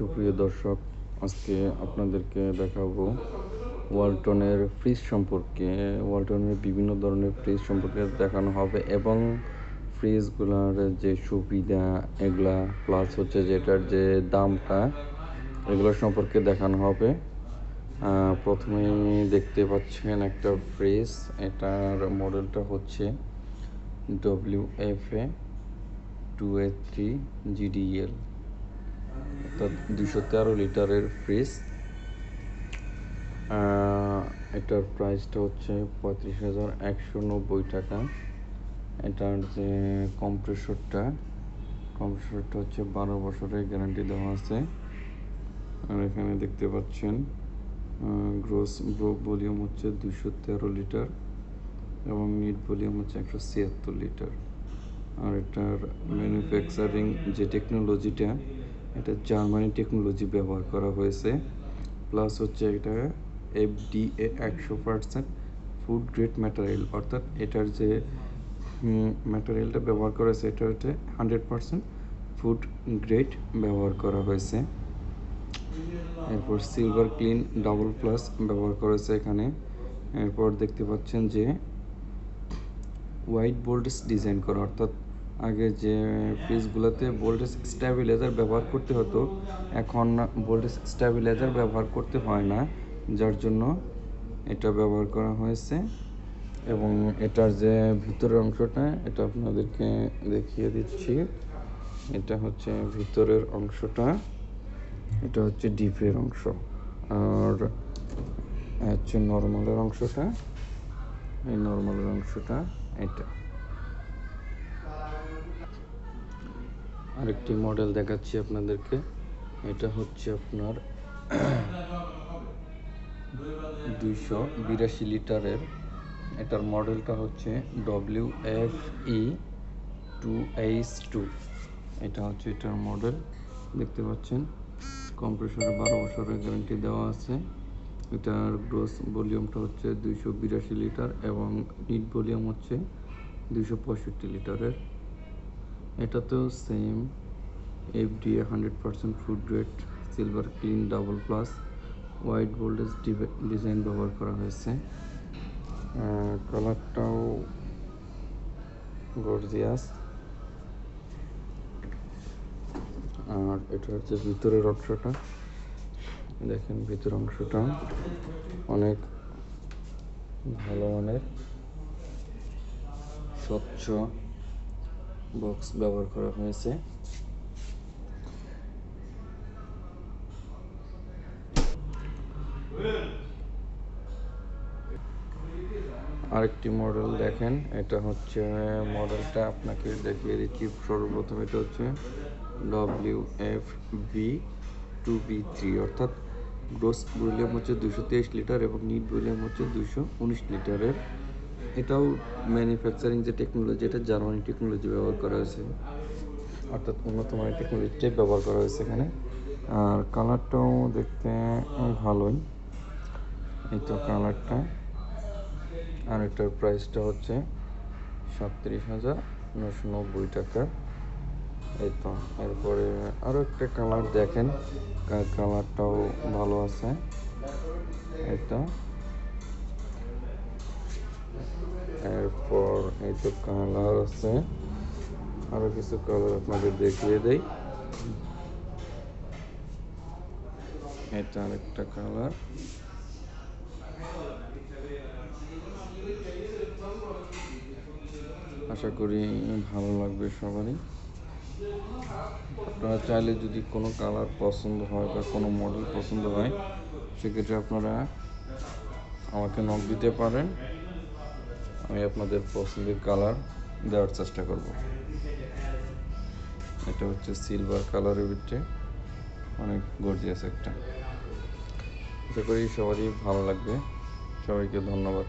সুপ্রিয় দর্শক, আজকে আপনাদেরকে দেখাবো ওয়ালটনের ফ্রিজ সম্পর্কে। ওয়ালটনের বিভিন্ন ধরনের ফ্রিজ সম্পর্কে দেখানো হবে এবং ফ্রিজগুলোর যে সুবিধা, এগুলা প্লাস হচ্ছে যেটার যে দামটা, এগুলো সম্পর্কে দেখানো হবে। প্রথমেই দেখতে পাচ্ছেন একটা ফ্রিজ এটার মডেলটা হচ্ছে W F A two A three GDL অর্থাৎ দুশো তেরো লিটারের ফ্রিজ। এটার প্রাইসটা হচ্ছে পঁয়ত্রিশ হাজার একশো নব্বই টাকা। এটার যে কম্প্রেসরটা কম্প্রেসরটা হচ্ছে বারো বছরের গ্যারান্টি দেওয়া আছে। আর এখানে দেখতে পাচ্ছেন গ্রোস ভলিউম হচ্ছে দুশো তেরো লিটার এবং নিট ভলিউম হচ্ছে একশো ছিয়াত্তর লিটার। আর এটার ম্যানুফ্যাকচারিং যে টেকনোলজিটা এটা জার্মানি টেকনোলজি ব্যবহার করা হয়েছে। প্লাস হচ্ছে এটা এফ এফডিএ একশো পার্সেন্ট ফুড গ্রেড ম্যাটেরিয়াল অর্থাৎ এটার যে ম্যাটেরিয়ালটা ব্যবহার করা হয়েছে, এটা হচ্ছে হান্ড্রেড পার্সেন্ট ফুড গ্রেড ব্যবহার করা হয়েছে। এরপর সিলভার ক্লিন ডাবল প্লাস ব্যবহার করেছে এখানে। এরপর দেখতে পাচ্ছেন যে হোয়াইট বোল্টেজ ডিজাইন করা, অর্থাৎ আগে যে ফ্রিজগুলোতে ভোল্টেজ স্ট্যাবিলাইজার ব্যবহার করতে হতো, এখন ভোল্টেজ স্ট্যাবিলাইজার ব্যবহার করতে হয় না, যার জন্য এটা ব্যবহার করা হয়েছে। এবং এটার যে ভিতরের অংশটা, এটা আপনাদেরকে দেখিয়ে দিচ্ছি। এটা হচ্ছে ভিতরের অংশটা, এটা হচ্ছে ডিপের অংশ। আর হচ্ছে নর্মালের অংশটা, এই নর্মালের অংশটা এটা। আরেকটি মডেল দেখাচ্ছি আপনাদেরকে। এটা হচ্ছে আপনার দুইশো বিরাশি লিটারের। এটার মডেলটা হচ্ছে W F E two H two এটা হচ্ছে এটার মডেল। দেখতে পাচ্ছেন কম্প্রেসরে বারো বছরের গ্যারান্টি দেওয়া আছে। এটার গ্রোস ভলিউমটা হচ্ছে দুইশো বিরাশি লিটার এবং নিট ভলিউম হচ্ছে দুইশো পঁয়ষট্টি লিটারের। এটাতেও same FDA hundred percent food grade silver clean double plus white voltage design ব্যবহার করা হয়েছে। কালারটাও গর্জিয়াস আর এটা হচ্ছে ভিতরের অংশটা। দেখেন ভিতরের অংশটা অনেক ভালো মানের, স্বচ্ছ। বক্স ব্যবহার করা হয়েছে। আরেকটি মডেল দেখেন। এটা হচ্ছে মডেলটা আপনাকে দেখিয়ে দিচ্ছি। সর্বপ্রথম এটা হচ্ছে W F B two B three অর্থাৎ গ্রোস ভলিউম হচ্ছে দুশো তেইশ লিটার এবং নিট ভলিউম হচ্ছে দুশো উনিশ লিটারের এটাও ম্যানুফ্যাকচারিং যে টেকনোলজি এটা জার্মানি টেকনোলজি ব্যবহার করা হয়েছে। অর্থাৎ উন্নত মানের টেকনোলজিটাই ব্যবহার করা হয়েছে এখানে। আর কালারটাও দেখতে ভালোই। এই তো কালারটা আর এটার প্রাইসটা হচ্ছে সাতত্রিশ হাজার নশো নব্বই টাকা। এই তো, এরপরে আরও একটা কালার দেখেন। কালারটাও ভালো আছে। এটা এরপর এই তো কালার আছে। আরও কিছু কালার আপনাদের দেখিয়ে দেই। এটা আরেকটা কালার। আশা করি ভালো লাগবে সবারই। আপনারা চাইলে যদি কোনো কালার পছন্দ হয় বা কোনো মডেল পছন্দ হয়, সেক্ষেত্রে আপনারা আমাকে নক দিতে পারেন। আমি আপনাদের পছন্দের কালার দেওয়ার চেষ্টা করব। এটা হচ্ছে সিলভার কালারের ভিতরে অনেক গর্জিয়াস একটা। আশা করি সবারই ভালো লাগবে। সবাইকে ধন্যবাদ।